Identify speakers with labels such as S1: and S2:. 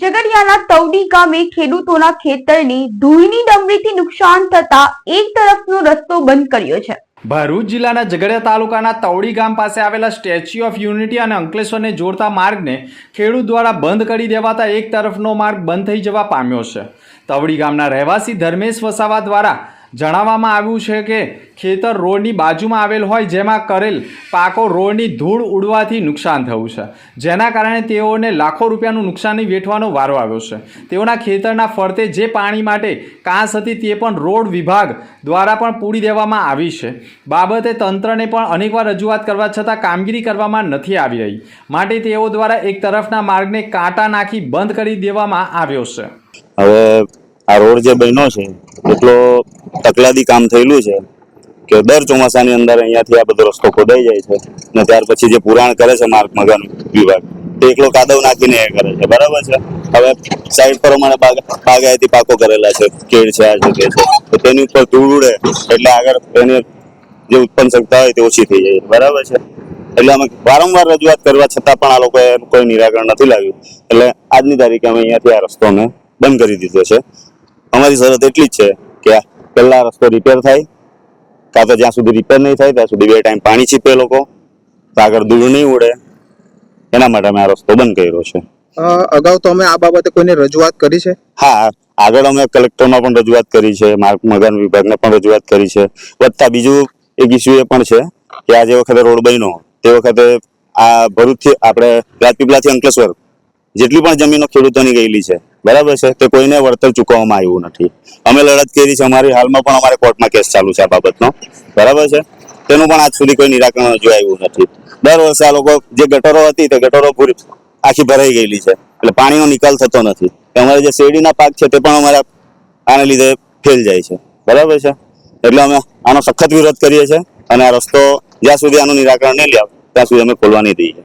S1: ઝઘડિયાના તવડી ગામે ખેડૂતોના ખેતરની ધૂળની ડમરીથી નુકસાન થતા એક તરફનો રસ્તો બંધ કર્યો છે.
S2: ભરૂચ જિલ્લાના ઝઘડિયા તાલુકાના તવડી ગામ પાસે આવેલા સ્ટેચ્યુ ઓફ યુનિટી અને અંકલેશ્વરને જોડતા માર્ગને ખેડૂત દ્વારા બંધ કરી દેવાતા એક તરફનો માર્ગ બંધ થઈ જવા પામ્યો છે. તવડી ગામના રહેવાસી ધર્મેશ વસાવા દ્વારા જણાવવામાં આવ્યું છે કે ખેતર રોડની બાજુમાં આવેલ હોય જેમાં કરેલ પાકો રોડની ધૂળ ઉડવાથી નુકસાન થયું છે. જેના કારણે તેઓને લાખો રૂપિયાનું નુકસાની વેઠવાનો વારો આવ્યો છે. તેઓના ખેતરના ફરતે જે પાણી માટે કાંસ હતી તે પણ રોડ વિભાગ દ્વારા પણ પૂરી દેવામાં આવી છે. બાબતે તંત્રને પણ અનેકવાર રજૂઆત કરવા છતાં કામગીરી કરવામાં નથી આવી રહી. માટે તેઓ દ્વારા એક તરફના માર્ગને કાંટા નાખી બંધ કરી દેવામાં આવ્યો છે.
S3: હવે આ રોડ જે બન્યો છે, એટલો તકલાદી કામ થયેલું છે કે દર ચોમાસાની અંદર અહીંયાથી આ બધો રસ્તો ખોદાઈ જાય છે ને ત્યાર પછી જે પુરાણ કરે છે માર્ગ મગન વિભાગ, તે એકલો કાદવ નાખીને એ કરે છે. બરાબર છે? હવે સાઈડ પ્રમાણે બાગ, બાગાયતી પાકો કરેલા છે, કેળ છે, આ છે છે. તો તેની ઉપર ધૂળ ઉડે એટલે આગળ એની જે ઉત્પન્ન શકતા હોય તે ઓછી થઈ જાય. બરાબર છે? એટલે અમે વારંવાર રજૂઆત કરવા છતાં પણ આ લોકોએ કોઈ નિરાકરણ નથી લાવ્યું. એટલે આજની તારીખે અમે અહીંયાથી આ રસ્તોને બંધ કરી દીધો છે. અમારી શરત એટલી જ છે કે પહેલા રસ્તો રિપેર થાય કાં તો જ્યાં સુધી રિપેર નહીં થાય ત્યાં સુધી બે ટાઈમ પાણી છીપે લોકો તો આગળ દૂર નહીં ઉડે. એના માટે અમે આ રસ્તો બંધ કર્યો છે.
S4: અગાઉ તો અમે આ બાબતે કોઈને રજૂઆત કરી છે?
S3: હા આગળ અમે કલેક્ટરમાં પણ રજૂઆત કરી છે માર્ગ મકાન વિભાગને પણ રજૂઆત કરી છે. વધતા બીજું એક ઇસ્યુ એ પણ છે કે આ જે વખતે રોડ બન્યો તે વખતે આ ભરૂચથી આપણે રાજપીપળાથી અંકલેશ્વર જેટલી પણ જમીનો ખેડૂતોની ગયેલી છે બરાબર છે? તે કોઈને વળતર ચૂકવવામાં આવ્યું નથી. અમે લડત કરી છે, અમારી હાલમાં પણ અમારે કોર્ટમાં કેસ ચાલુ છે આ બાબતનો. બરાબર છે? તેનું પણ આજ સુધી કોઈ નિરાકરણ હજુ આવ્યું નથી. દર વર્ષે આ લોકો જે ગટરો હતી તે ગટરો પૂરી આખી ભરાઈ ગયેલી છે. એટલે પાણીનો નિકાલ થતો નથી. અમારે જે શેરડીના પાક છે તે પણ અમારા આને લીધે ફેલ જાય છે. બરાબર છે? એટલે અમે આનો સખત વિરોધ કરીએ છીએ અને આ રસ્તો જ્યાં સુધી આનું નિરાકરણ નહીં લે, ત્યાં સુધી અમે ખોલવા નહીં દઈએ.